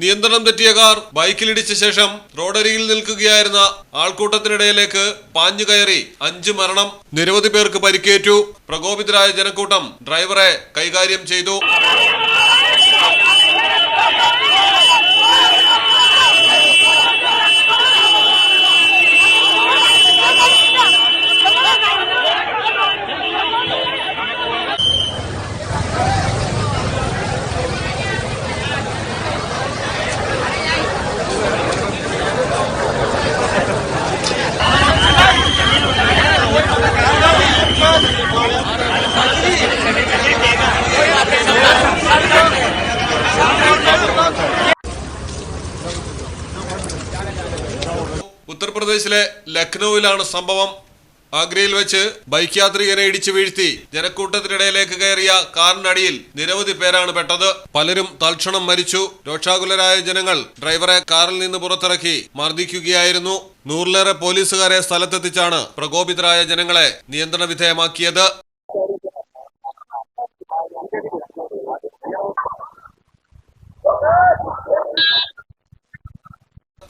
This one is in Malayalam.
നിയന്ത്രണം തെറ്റിയ കാർ ബൈക്കിലിടിച്ച ശേഷം റോഡരികിൽ നിൽക്കുകയായിരുന്ന ആൾക്കൂട്ടത്തിനിടയിലേക്ക് പാഞ്ഞു കയറി അഞ്ച് മരണം നിരവധി പേർക്ക് പരിക്കേറ്റു. പ്രകോപിതരായ ജനക്കൂട്ടം ഡ്രൈവറെ കൈകാര്യം ചെയ്തു. ഉത്തർപ്രദേശിലെ ലക്നൌവിലാണ് സംഭവം. ആഗ്രയിൽ വെച്ച് ബൈക്ക് യാത്രികനെ ഇടിച്ചു വീഴ്ത്തി ജനക്കൂട്ടത്തിനിടയിലേക്ക് കയറിയ കാറിനടിയിൽ നിരവധി പേരാണ് പെട്ടത്. പലരും തൽക്ഷണം മരിച്ചു. രോക്ഷാകുലരായ ജനങ്ങൾ ഡ്രൈവറെ കാറിൽ നിന്ന് പുറത്തിറക്കി മർദ്ദിക്കുകയായിരുന്നു. നൂറിലേറെ പോലീസുകാരെ സ്ഥലത്തെത്തിച്ചാണ് പ്രകോപിതരായ ജനങ്ങളെ നിയന്ത്രണ വിധേയമാക്കിയത്